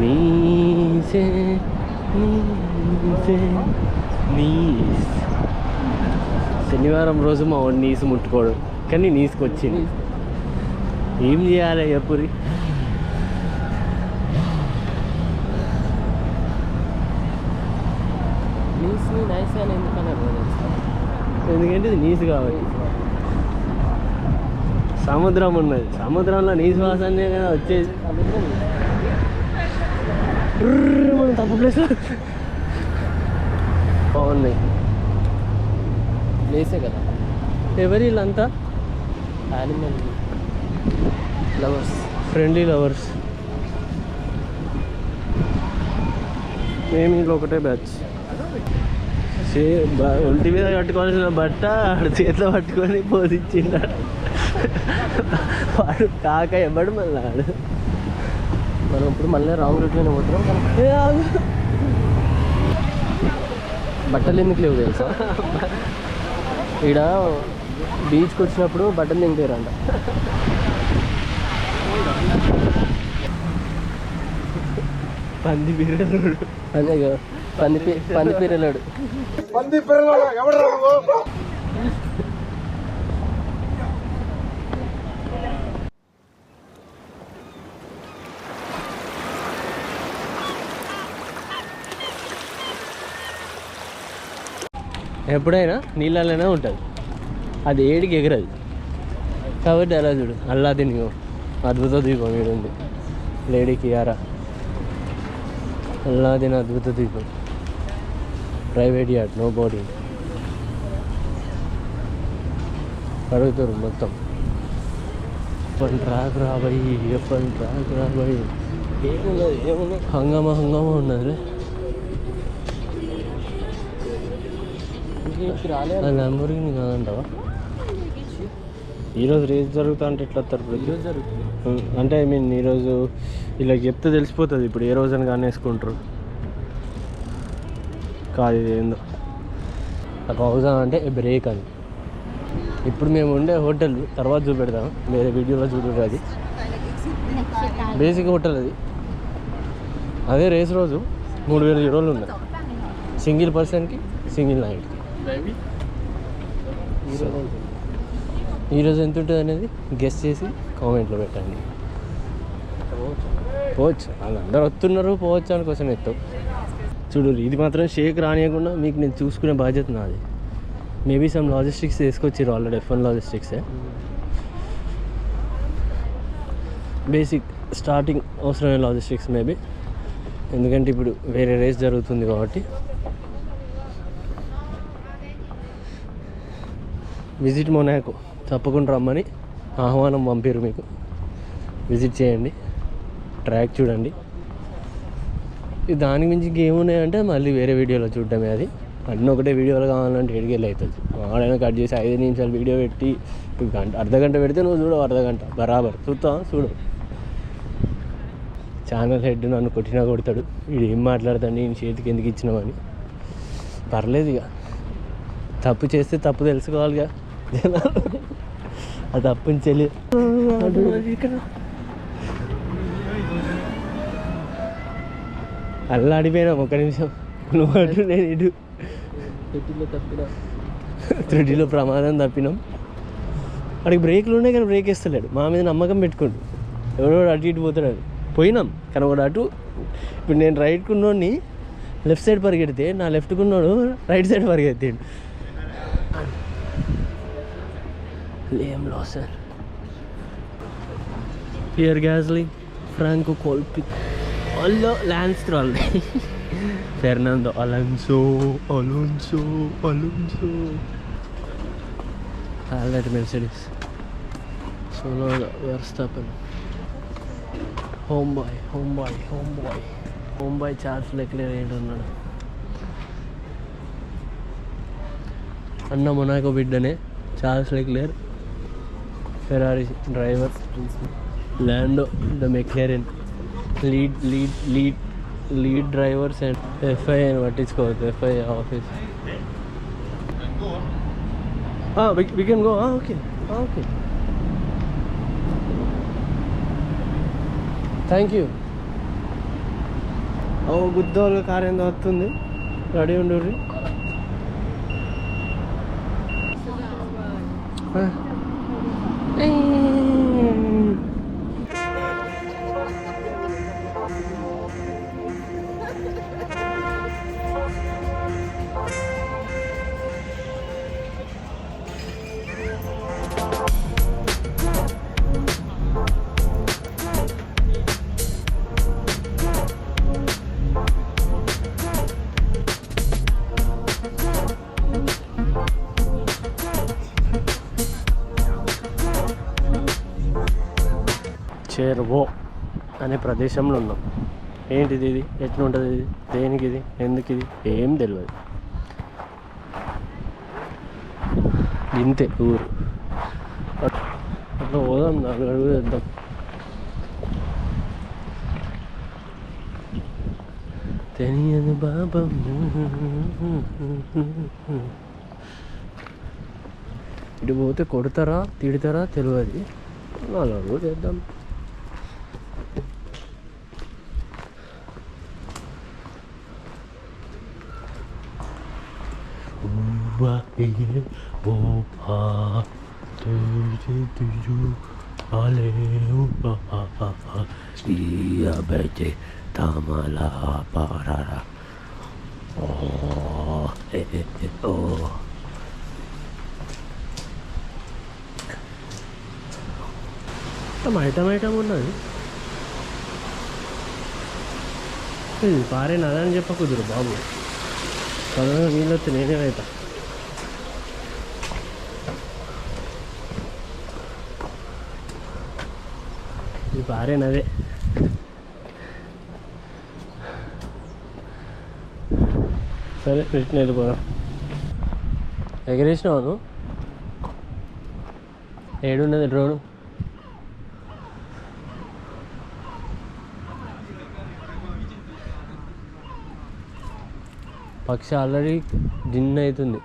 నీసే నీసే knees. శనివారం రోజు మా వాడు నీసు ముట్టుకోడు కానీ నీసుకు వచ్చింది ఏం చేయాలి తెలుసా? ఎందుకంటే ఇది నీసు కాబట్టి. సముద్రం ఉన్నది. సముద్రంలో నీసు వాసనే కదా వచ్చేది. మనం తప్పు ప్లేస్ బాగున్నాయి. ప్లేసే కదా. ఎవరి వీళ్ళంతా యానిమల్ లవర్స్ ఫ్రెండ్లీ లవర్స్ మేము ఇంట్లో ఒకటే బ్యాచ్ ఒంటి మీద కట్టుకోవాల్సిన బట్ట ఆడు చేతిలో పట్టుకొని పోదిచ్చిండాడు వాడు కాక ఎవ్వడు మళ్ళీ ఆడు. మనం ఇప్పుడు మళ్ళీ రాంగ్ రూట్లోనే పోతున్నాం. బట్టలు ఎందుకు లేవు తెలుసా? ఈడ బీచ్కి వచ్చినప్పుడు బట్టలు దింపారంట పంది బిర్యానీ అదే పంది పీ- పంది పీరలాడు. ఎప్పుడైనా నీళ్ళలోనే ఉంటుంది. అది ఏడికి ఎగరదు. కాబట్టి అలా చూడు అల్లాదిన్ ఇగో అద్భుత దీపం ఈడు ఉంది లేడీ కియారా. అల్లాదిన్ అద్భుత దీపం. Private yard nobody. అడుగుతారు మొత్తం. ఎప్పటి ట్రాక్ రాబోయి ఎప్పటి ట్రాక్ రాబోయి. ఏమున్నది ఏమున్నది? హంగామా హంగామా ఉన్నది లంబోర్గిని కాదంటావా? ఈరోజు రేస్ జరుగుతా అంటే ఎట్లా వస్తారు ప్రతి అంటే ఐ మీన్ ఈరోజు ఇలా చెప్తే తెలిసిపోతుంది. ఇప్పుడు ఏ రోజు అని కానీ వేసుకుంటారు. కాదు ఇది ఏందో. పౌజా అంటే బ్రేక్ అని ఇప్పుడు మేము ఉండే హోటల్ తర్వాత చూపెడతాం వేరే వీడియోలో చూడరు అది. బేసిక్ హోటల్ అది. అదే రేస్ రోజు మూడు వేల యూరోలు ఉన్నాయి సింగిల్ పర్సన్కి సింగిల్ నైట్కి. ఈరోజు ఎంత ఉంటుంది అనేది గెస్ట్ చేసి కామెంట్లో పెట్టండి. పోవచ్చు. వాళ్ళు అందరు వస్తున్నారు పోవచ్చు అని క్వశ్చన్ ఎత్తావు చూడు ఇది మాత్రం షేక్ రానియకుండా మీకు నేను చూసుకునే బాధ్యత నాది. మేబీ సమ్ లాజిస్టిక్స్ తీసుకొచ్చారు ఆల్రెడీ ఎఫ్ వన్ లాజిస్టిక్సే బేసిక్ స్టార్టింగ్ అవసరమైన లాజిస్టిక్స్ మేబీ ఎందుకంటే ఇప్పుడు వేరే రేస్ జరుగుతుంది కాబట్టి. Visit Monaco. తప్పకుండా రమ్మని ఆహ్వానం పంపారు మీకు. విజిట్ చేయండి. ట్రాక్ చూడండి. ఇది దానికి మించి ఇంకేమున్నాయంటే మళ్ళీ వేరే వీడియోలో చూడడమే అది. అన్నీ ఒకటే వీడియోలో కావాలంటే ఎడికెళ్ళి అవుతుంది. ఆడైనా కట్ చేసి ఐదు నిమిషాలు వీడియో పెట్టి గంట అర్ధ గంట పెడితే నువ్వు చూడవు అర్ధ గంట. బరాబర్. చూస్తావా చూడు. ఛానల్ హెడ్ నన్ను కొట్టినా కొడతాడు. వీడు ఏం మాట్లాడతాడు? నేను చేతికి ఎందుకు ఇచ్చినామని. పర్లేదు ఇక. తప్పు చేస్తే తప్పు తెలుసుకోవాలిగా. అది తప్పుని చెల్లి అల్లాడిపోయినాం ఒక నిమిషం. నువ్వు అటు నేను ఇటు. పెట్టిలో ప్రమాదం తప్పినాం. వాడికి బ్రేక్లు ఉన్నాయి కానీ బ్రేక్ వేస్తలేడు. మా మీద నమ్మకం పెట్టుకోండు. ఎవడో అటు ఇటు పోతున్నాడు పోయినాం కానీ ఒకడు అటు ఇప్పుడు నేను రైట్కి ఉన్నోడిని లెఫ్ట్ సైడ్ పరిగెడితే నా లెఫ్ట్కి ఉన్నోడు రైట్ సైడ్ పరిగెత్తాడు. లేం లో సార్ పియర్ గ్యాస్లీ ఫ్రాంకో కోల్పి అల్లో Lance Stroll Fernando Alonso Alonso Alonso already Mercedes solo Verstappen home boy home boy home boy home boy charge లెక్కలేరు ఏంటన్నాడు అన్న మొనాకో బిడ్డనే Charles లెక్లేర్ Ferrari driver Lando the McLaren lead lead lead lead drivers and FI అని పట్టించుకోవద్దు. FI office we can go okay okay thank you ఓ గుద్దోళ్ళ car ఏందో వస్తుంది. Ready ఉండు Bye. చేరువో అనే ప్రదేశంలో ఉన్నాం. ఏంటిది ఇది? ఎట్లా ఉంటుంది ఇది? దేనికి ఇది? ఎందుకు ఇది? ఏం తెలియదు ఇంతే ఊరు. అట్లా పోదాం నాలుగు అడుగులు వేద్దాం. తెలియదు బాబం ఇటు పోతే కొడతారా తిడతారా తెలియదు నాలుగు అడుగులు చేద్దాం tamala parara oh oh. Item item ఉన్నది ఇది పారే నదని చెప్ప కుదురు బాబు కరోనా నీళ్ళు నేనే అవుతా ఇది పారే నదే సరే రిటర్న్ వెళ్ళిపోదాం ఎగరేసినావు నువ్వు? ఏడున్నది డ్రోన్? పక్షి ఆల్రెడీ డిన్ అవుతుంది.